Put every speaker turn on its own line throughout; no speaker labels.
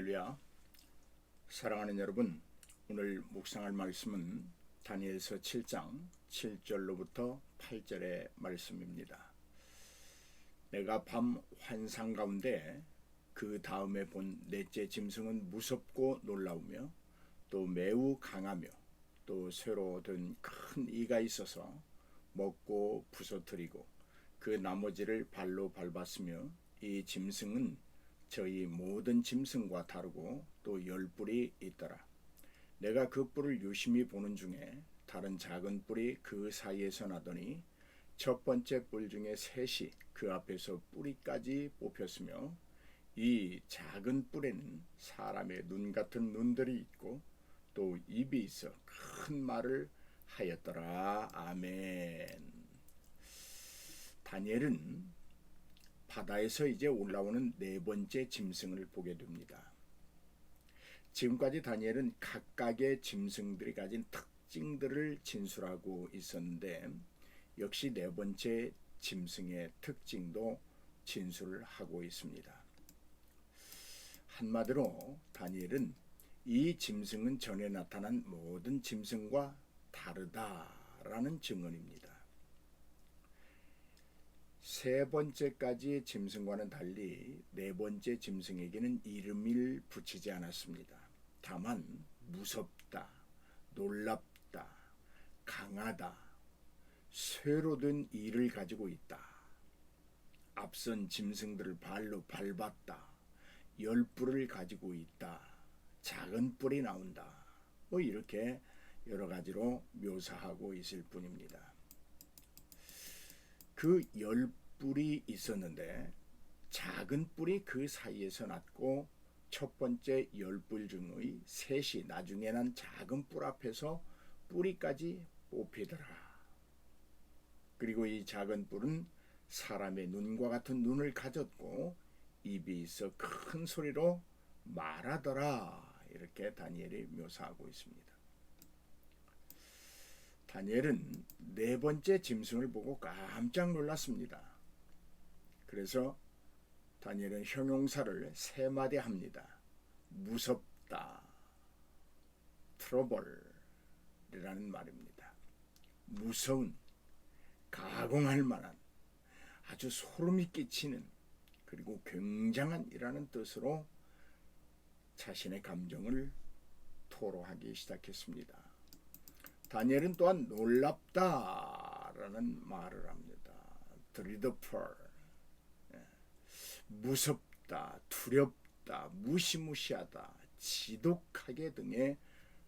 할렐루야. 사랑하는 여러분, 오늘 묵상할 말씀은 다니엘서 7장 7절로부터 8절의 말씀입니다. 내가 밤 환상 가운데 그 다음에 본 넷째 짐승은 무섭고 놀라우며 또 매우 강하며 또 새로 든 큰 이가 있어서 먹고 부서뜨리고 그 나머지를 발로 밟았으며 이 짐승은 저희 모든 짐승과 다르고 또 열 뿔이 있더라. 내가 그 뿔을 유심히 보는 중에 다른 작은 뿔이 그 사이에서 나더니 첫 번째 뿔 중에 셋이 그 앞에서 뿌리까지 뽑혔으며 이 작은 뿔에는 사람의 눈 같은 눈들이 있고 또 입이 있어 큰 말을 하였더라. 아멘. 다니엘은 바다에서 이제 올라오는 네 번째 짐승을 보게 됩니다. 지금까지 다니엘은 각각의 짐승들이 가진 특징들을 진술하고 있었는데 역시 네 번째 짐승의 특징도 진술을 하고 있습니다. 한마디로 다니엘은 이 짐승은 전에 나타난 모든 짐승과 다르다라는 증언입니다. 세 번째까지의 짐승과는 달리 네 번째 짐승에게는 이름을 붙이지 않았습니다. 다만 무섭다, 놀랍다, 강하다, 쇠로 된 이를 가지고 있다. 앞선 짐승들을 발로 밟았다. 열 뿔을 가지고 있다. 작은 뿔이 나온다. 뭐 이렇게 여러 가지로 묘사하고 있을 뿐입니다. 그 열 뿔이 있었는데 작은 뿔이 그 사이에서 났고 첫 번째 열 뿔 중의 셋이 나중에 난 작은 뿔 앞에서 뿌리까지 뽑히더라. 그리고 이 작은 뿔은 사람의 눈과 같은 눈을 가졌고 입이 있어 큰 소리로 말하더라. 이렇게 다니엘이 묘사하고 있습니다. 다니엘은 네 번째 짐승을 보고 깜짝 놀랐습니다. 그래서 다니엘은 형용사를 세 마디 합니다. 무섭다. 트러블이라는 말입니다. 무서운, 가공할 만한, 아주 소름이 끼치는, 그리고 굉장한이라는 뜻으로 자신의 감정을 토로하기 시작했습니다. 다니엘은 또한 놀랍다라는 말을 합니다. 드리더펄 무섭다, 두렵다, 무시무시하다, 지독하게 등의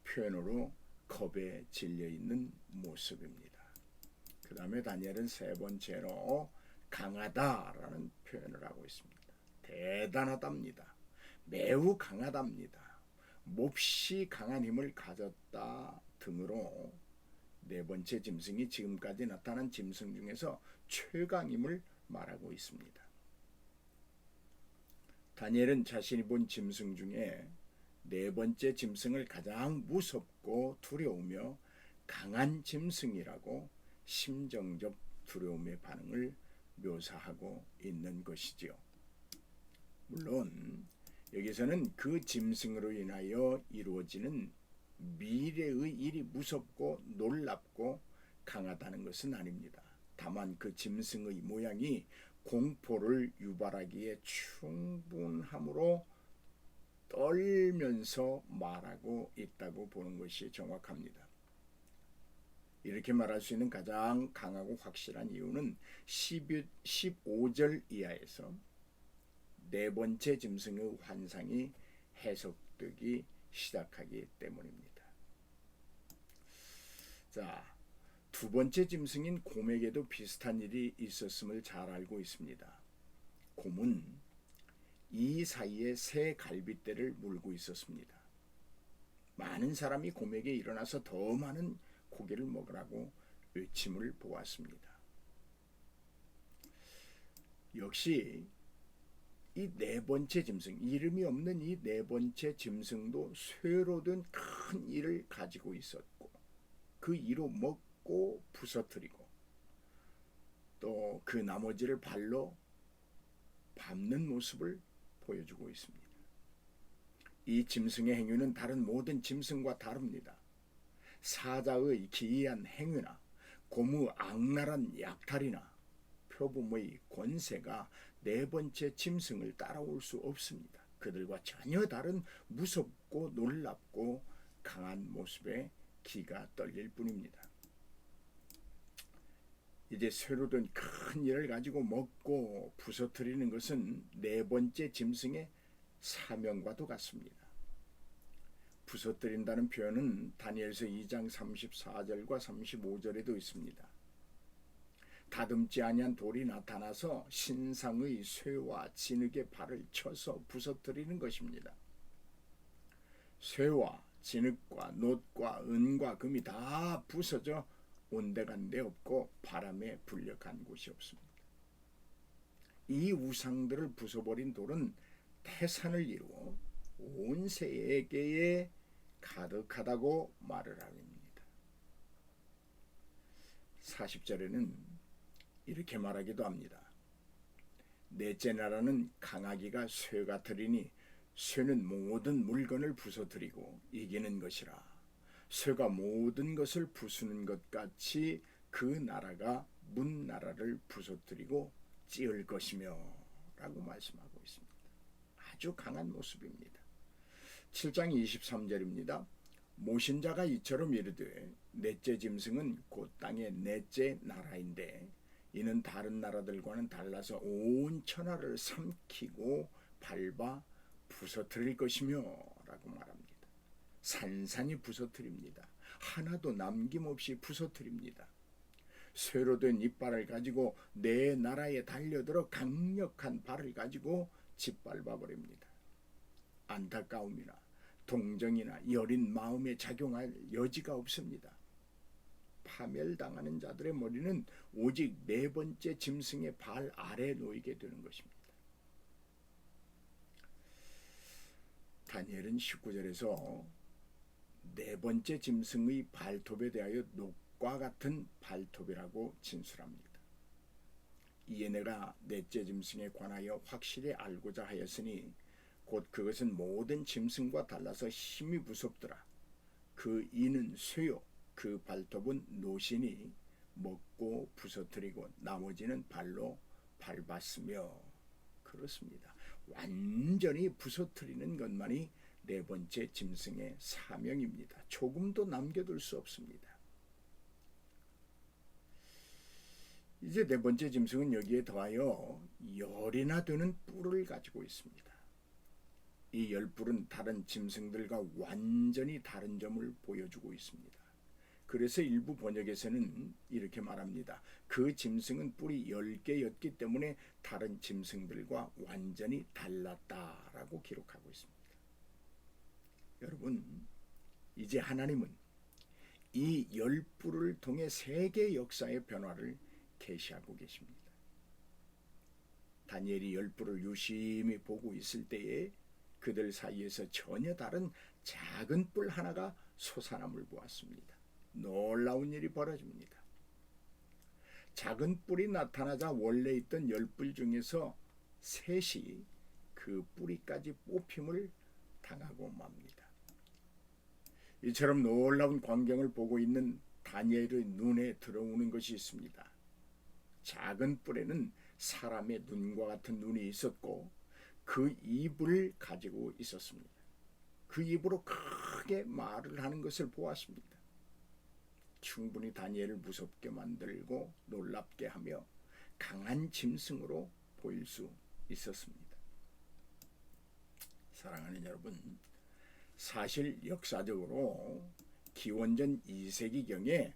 표현으로 겁에 질려 있는 모습입니다. 그 다음에 다니엘은 세 번째로 강하다라는 표현을 하고 있습니다. 대단하답니다. 매우 강하답니다. 몹시 강한 힘을 가졌다 등으로 네 번째 짐승이 지금까지 나타난 짐승 중에서 최강임을 말하고 있습니다. 다니엘은 자신이 본 짐승 중에 네 번째 짐승을 가장 무섭고 두려우며 강한 짐승이라고 심정적 두려움의 반응을 묘사하고 있는 것이지요. 물론 여기서는 그 짐승으로 인하여 이루어지는 미래의 일이 무섭고 놀랍고 강하다는 것은 아닙니다. 다만 그 짐승의 모양이 공포를 유발하기에 충분함으로 떨면서 말하고 있다고 보는 것이 정확합니다. 이렇게 말할 수 있는 가장 강하고 확실한 이유는 15절 이하에서 네 번째 짐승의 환상이 해석되기 시작하기 때문입니다. 자, 두 번째 짐승인 곰에게도 비슷한 일이 있었음을 잘 알고 있습니다. 곰은 이 사이에 새 갈빗대를 물고 있었습니다. 많은 사람이 곰에게 일어나서 더 많은 고기를 먹으라고 외침을 보았습니다. 역시 이 네 번째 짐승, 이름이 없는 이 네 번째 짐승도 쇠로 된 큰 이를 가지고 있었고 그 이로 먹고 부서뜨리고 또 그 나머지를 발로 밟는 모습을 보여주고 있습니다. 이 짐승의 행위는 다른 모든 짐승과 다릅니다. 사자의 기이한 행위나 고무 악랄한 약탈이나 표범의 권세가 네 번째 짐승을 따라올 수 없습니다. 그들과 전혀 다른 무섭고 놀랍고 강한 모습에 기가 떨릴 뿐입니다. 이제 새로 된 큰 일을 가지고 먹고 부서뜨리는 것은 네 번째 짐승의 사명과도 같습니다. 부서뜨린다는 표현은 다니엘서 2장 34절과 35절에도 있습니다. 다듬지 아니한 돌이 나타나서 신상의 쇠와 진흙의 발을 쳐서 부서뜨리는 것입니다. 쇠와 진흙과 놋과 은과 금이 다 부서져 온데간데 없고 바람에 불려간 곳이 없습니다. 이 우상들을 부숴버린 돌은 태산을 이루어 온 세계에 가득하다고 말을 합니다. 40절에는 이렇게 말하기도 합니다. 넷째 나라는 강아기가 쇠가 들이니 쇠는 모든 물건을 부서뜨리고 이기는 것이라. 쇠가 모든 것을 부수는 것 같이 그 나라가 문 나라를 부서뜨리고 찌을 것이며 라고 말씀하고 있습니다. 아주 강한 모습입니다. 7장 23절입니다. 모신자가 이처럼 이르되 넷째 짐승은 곧 땅의 넷째 나라인데 이는 다른 나라들과는 달라서 온 천하를 삼키고 밟아 부서뜨릴 것이며 라고 말합니다. 산산이 부서뜨립니다. 하나도 남김없이 부서뜨립니다. 쇠로 된 이빨을 가지고 내 나라에 달려들어 강력한 발을 가지고 짓밟아 버립니다. 안타까움이나 동정이나 여린 마음에 작용할 여지가 없습니다. 파멸당하는 자들의 머리는 오직 네 번째 짐승의 발 아래 놓이게 되는 것입니다. 다니엘은 19절에서 네 번째 짐승의 발톱에 대하여 녹과 같은 발톱이라고 진술합니다. 이에 내가 넷째 짐승에 관하여 확실히 알고자 하였으니 곧 그것은 모든 짐승과 달라서 힘이 무섭더라. 그 이는 쇠요, 그 발톱은 노신이 먹고 부서뜨리고 나머지는 발로 밟았으며 그렇습니다. 완전히 부서뜨리는 것만이 네 번째 짐승의 사명입니다. 조금도 남겨둘 수 없습니다. 이제 네 번째 짐승은 여기에 더하여 열이나 되는 뿔을 가지고 있습니다. 이 열뿔은 다른 짐승들과 완전히 다른 점을 보여주고 있습니다. 그래서 일부 번역에서는 이렇게 말합니다. 그 짐승은 뿔이 10개였기 때문에 다른 짐승들과 완전히 달랐다라고 기록하고 있습니다. 여러분, 이제 하나님은 이 열 뿔을 통해 세계 역사의 변화를 계시하고 계십니다. 다니엘이 열 뿔을 유심히 보고 있을 때에 그들 사이에서 전혀 다른 작은 뿔 하나가 솟아남을 보았습니다. 놀라운 일이 벌어집니다. 작은 뿔이 나타나자 원래 있던 열 뿔 중에서 셋이 그 뿌리까지 뽑힘을 당하고 맙니다. 이처럼 놀라운 광경을 보고 있는 다니엘의 눈에 들어오는 것이 있습니다. 작은 뿔에는 사람의 눈과 같은 눈이 있었고 그 입을 가지고 있었습니다. 그 입으로 크게 말을 하는 것을 보았습니다. 충분히 다니엘을 무섭게 만들고 놀랍게 하며 강한 짐승으로 보일 수 있었습니다. 사랑하는 여러분, 사실 역사적으로 기원전 2세기경에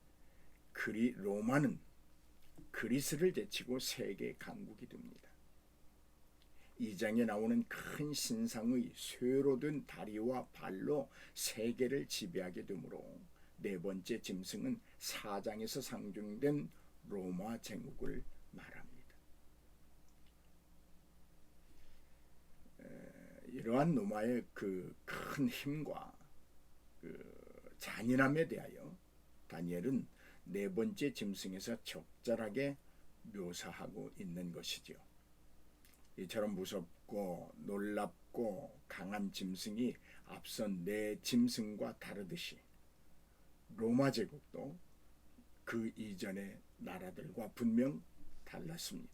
그리 로마는 그리스를 제치고 세계 강국이 됩니다. 이 장에 나오는 큰 신상의 쇠로 된 다리와 발로 세계를 지배하게 되므로 네 번째 짐승은 사장에서 상징된 로마 제국을 말합니다. 이러한 로마의 그 큰 힘과 그 잔인함에 대하여 다니엘은 네 번째 짐승에서 적절하게 묘사하고 있는 것이지요. 이처럼 무섭고 놀랍고 강한 짐승이 앞선 네 짐승과 다르듯이 로마 제국도 그 이전의 나라들과 분명 달랐습니다.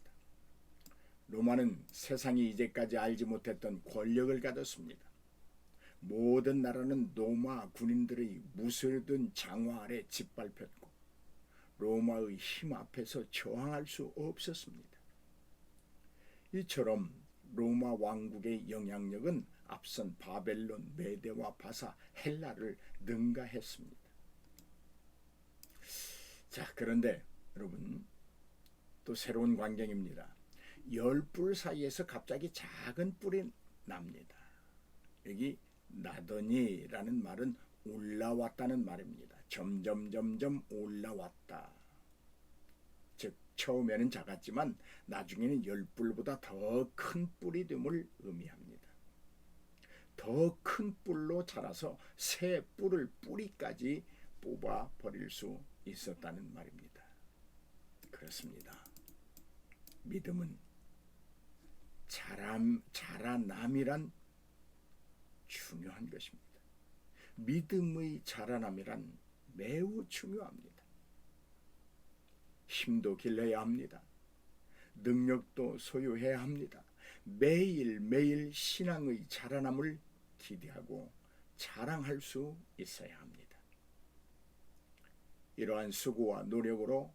로마는 세상이 이제까지 알지 못했던 권력을 가졌습니다. 모든 나라는 로마 군인들의 무쇠든 장화 아래 짓밟혔고 로마의 힘 앞에서 저항할 수 없었습니다. 이처럼 로마 왕국의 영향력은 앞선 바벨론, 메데와 바사, 헬라를 능가했습니다. 자, 그런데 여러분 또 새로운 광경입니다. 열 뿔 사이에서 갑자기 작은 뿔이 납니다. 여기 나더니라는 말은 올라왔다는 말입니다. 점점 점점 올라왔다. 즉 처음에는 작았지만 나중에는 열 뿔보다 더 큰 뿔이 됨을 의미합니다. 더 큰 뿔로 자라서 새 뿔을 뿌리까지 뽑아 버릴 수 있었다는 말입니다. 그렇습니다. 믿음은 자람, 자라남이란 중요한 것입니다. 믿음의 자라남이란 매우 중요합니다. 힘도 길러야 합니다. 능력도 소유해야 합니다. 매일매일 신앙의 자라남을 기대하고 자랑할 수 있어야 합니다. 이러한 수고와 노력으로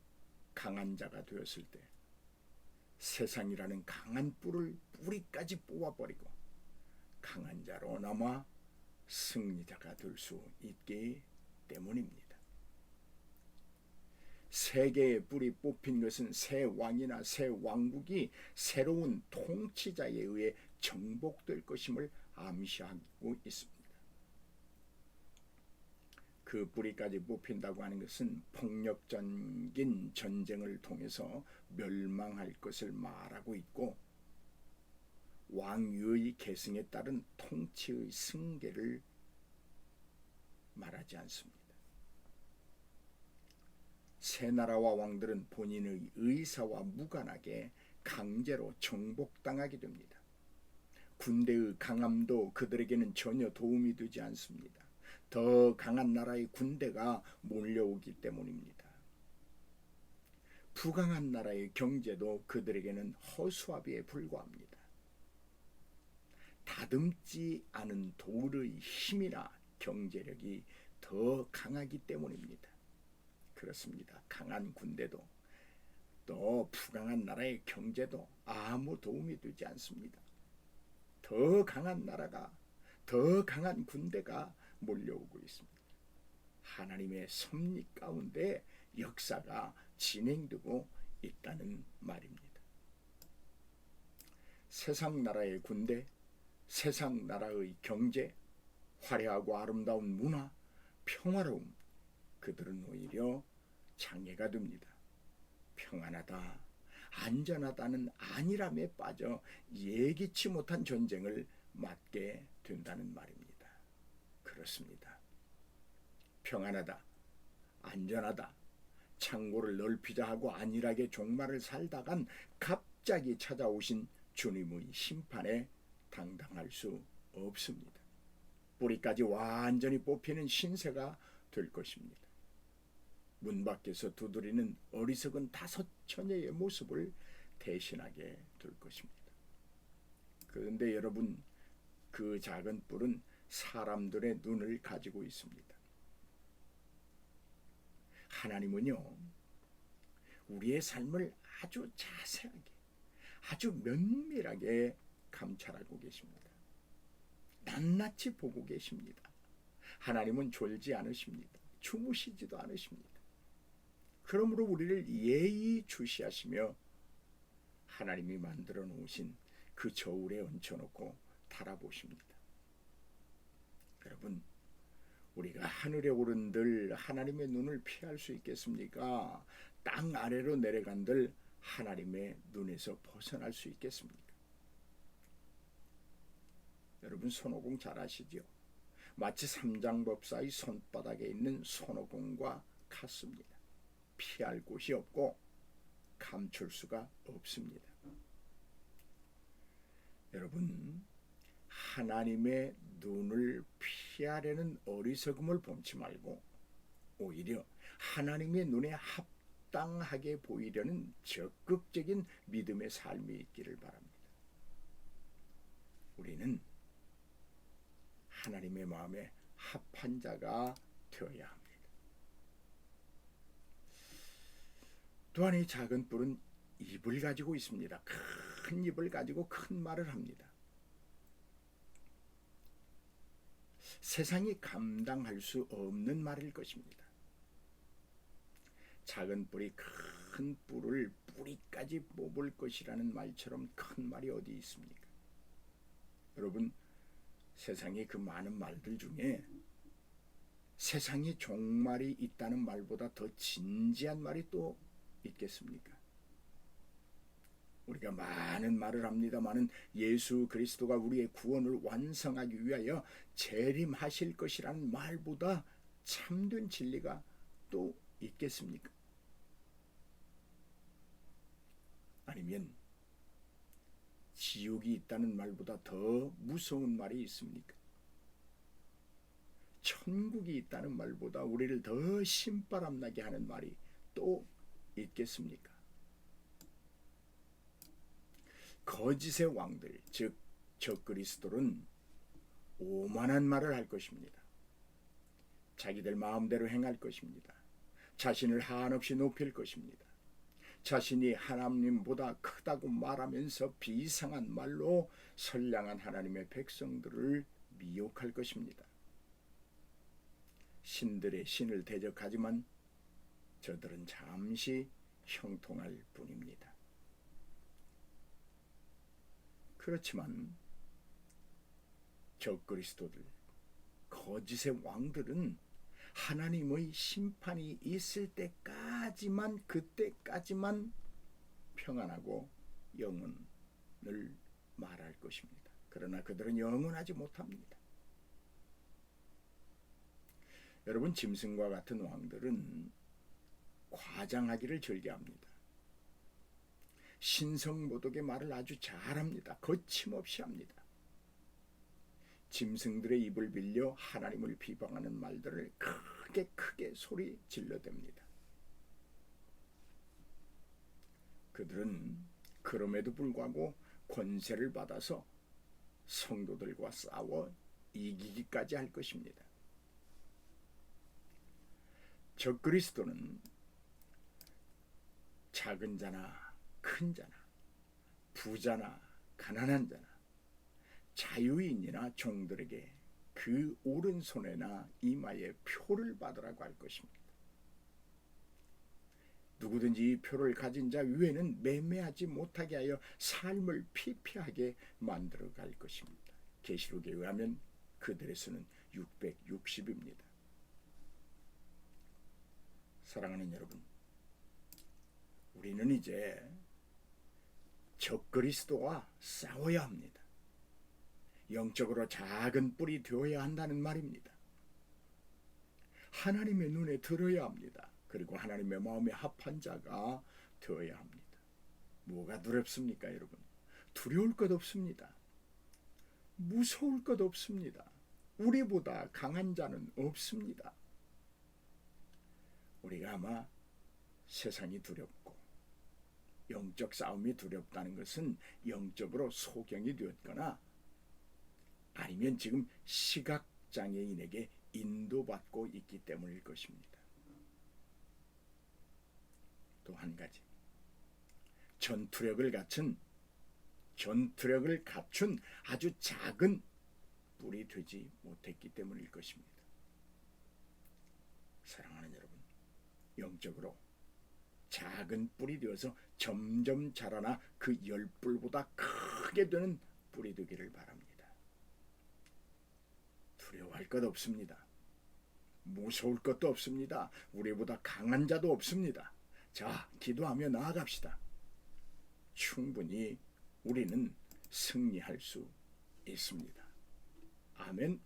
강한 자가 되었을 때 세상이라는 강한 뿔을 뿌리까지 뽑아버리고 강한 자로 남아 승리자가 될 수 있기 때문입니다. 세계의 뿔이 뽑힌 것은 새 왕이나 새 왕국이 새로운 통치자에 의해 정복될 것임을 암시하고 있습니다. 그 뿌리까지 뽑힌다고 하는 것은 폭력적인 전쟁을 통해서 멸망할 것을 말하고 있고 왕유의 계승에 따른 통치의 승계를 말하지 않습니다. 새 나라와 왕들은 본인의 의사와 무관하게 강제로 정복당하게 됩니다. 군대의 강함도 그들에게는 전혀 도움이 되지 않습니다. 더 강한 나라의 군대가 몰려오기 때문입니다. 부강한 나라의 경제도 그들에게는 허수아비에 불과합니다. 다듬지 않은 돌의 힘이나 경제력이 더 강하기 때문입니다. 그렇습니다. 강한 군대도 또 부강한 나라의 경제도 아무 도움이 되지 않습니다. 더 강한 나라가 더 강한 군대가 몰려오고 있습니다. 하나님의 섭리 가운데 역사가 진행되고 있다는 말입니다. 세상 나라의 군대, 세상 나라의 경제, 화려하고 아름다운 문화, 평화로움, 그들은 오히려 장애가 됩니다. 평안하다, 안전하다는 안일함에 빠져 예기치 못한 전쟁을 맞게 된다는 말입니다. 그렇습니다. 평안하다, 안전하다, 창고를 넓히자 하고 안일하게 종말을 살다간 갑자기 찾아오신 주님의 심판에 당당할 수 없습니다. 뿌리까지 완전히 뽑히는 신세가 될 것입니다. 문 밖에서 두드리는 어리석은 다섯 처녀의 모습을 대신하게 될 것입니다. 그런데 여러분, 그 작은 뿔은 사람들의 눈을 가지고 있습니다. 하나님은요, 우리의 삶을 아주 자세하게, 아주 면밀하게 감찰하고 계십니다. 낱낱이 보고 계십니다. 하나님은 졸지 않으십니다. 주무시지도 않으십니다. 그러므로 우리를 예의 주시하시며 하나님이 만들어 놓으신 그 저울에 얹혀놓고 달아보십니다. 여러분, 우리가 하늘에 오른들 하나님의 눈을 피할 수 있겠습니까? 땅 아래로 내려간들 하나님의 눈에서 벗어날 수 있겠습니까? 여러분 손오공 잘 아시죠? 마치 삼장법사의 손바닥에 있는 손오공과 같습니다. 피할 곳이 없고 감출 수가 없습니다. 여러분 하나님의 눈을 피하려는 어리석음을 범치 말고 오히려 하나님의 눈에 합당하게 보이려는 적극적인 믿음의 삶이 있기를 바랍니다. 우리는 하나님의 마음에 합한 자가 되어야 합니다. 또한 이 작은 뿔은 입을 가지고 있습니다. 큰 입을 가지고 큰 말을 합니다. 세상이 감당할 수 없는 말일 것입니다. 작은 뿔이 큰 뿔을 뿌리까지 뽑을 것이라는 말처럼 큰 말이 어디 있습니까? 여러분, 세상에 그 많은 말들 중에 세상에 종말이 있다는 말보다 더 진지한 말이 또 있겠습니까? 우리가 많은 말을 합니다마는 예수 그리스도가 우리의 구원을 완성하기 위하여 재림하실 것이라는 말보다 참된 진리가 또 있겠습니까? 아니면 지옥이 있다는 말보다 더 무서운 말이 있습니까? 천국이 있다는 말보다 우리를 더 신바람나게 하는 말이 또 있겠습니까? 거짓의 왕들, 즉 적그리스도는 오만한 말을 할 것입니다. 자기들 마음대로 행할 것입니다. 자신을 한없이 높일 것입니다. 자신이 하나님보다 크다고 말하면서 비상한 말로 선량한 하나님의 백성들을 미혹할 것입니다. 신들의 신을 대적하지만 저들은 잠시 형통할 뿐입니다. 그렇지만 적그리스도들 거짓의 왕들은 하나님의 심판이 있을 때까지만 그때까지만 평안하고 영원을 말할 것입니다. 그러나 그들은 영원하지 못합니다. 여러분 짐승과 같은 왕들은 과장하기를 즐겨합니다. 신성모독의 말을 아주 잘합니다. 거침없이 합니다. 짐승들의 입을 빌려 하나님을 비방하는 말들을 크게 크게 소리 질러댑니다. 그들은 그럼에도 불구하고 권세를 받아서 성도들과 싸워 이기기까지 할 것입니다. 적 그리스도는 작은 자나 큰 자나 부자나 가난한 자나 자유인이나 종들에게 그 오른손에나 이마에 표를 받으라고 할 것입니다. 누구든지 이 표를 가진 자 위에는 매매하지 못하게 하여 삶을 피폐하게 만들어 갈 것입니다. 계시록에 의하면 그들의 수는 660입니다. 사랑하는 여러분, 우리는 이제 적그리스도와 싸워야 합니다. 영적으로 작은 뿔이 되어야 한다는 말입니다. 하나님의 눈에 들어야 합니다. 그리고 하나님의 마음에 합한 자가 되어야 합니다. 뭐가 두렵습니까, 여러분? 두려울 것 없습니다. 무서울 것 없습니다. 우리보다 강한 자는 없습니다. 우리가 아마 세상이 두렵고 영적 싸움이 두렵다는 것은 영적으로 소경이 되었거나 아니면 지금 시각 장애인에게 인도받고 있기 때문일 것입니다. 또 한 가지 전투력을 갖춘 전투력을 갖춘 아주 작은 뿔이 되지 못했기 때문일 것입니다. 사랑하는 여러분, 영적으로 작은 뿔이 되어서 점점 자라나 그 열뿔보다 크게 되는 뿔이 되기를 바랍니다. 두려워할 것 없습니다. 무서울 것도 없습니다. 우리보다 강한 자도 없습니다. 자, 기도하며 나아갑시다. 충분히 우리는 승리할 수 있습니다. 아멘.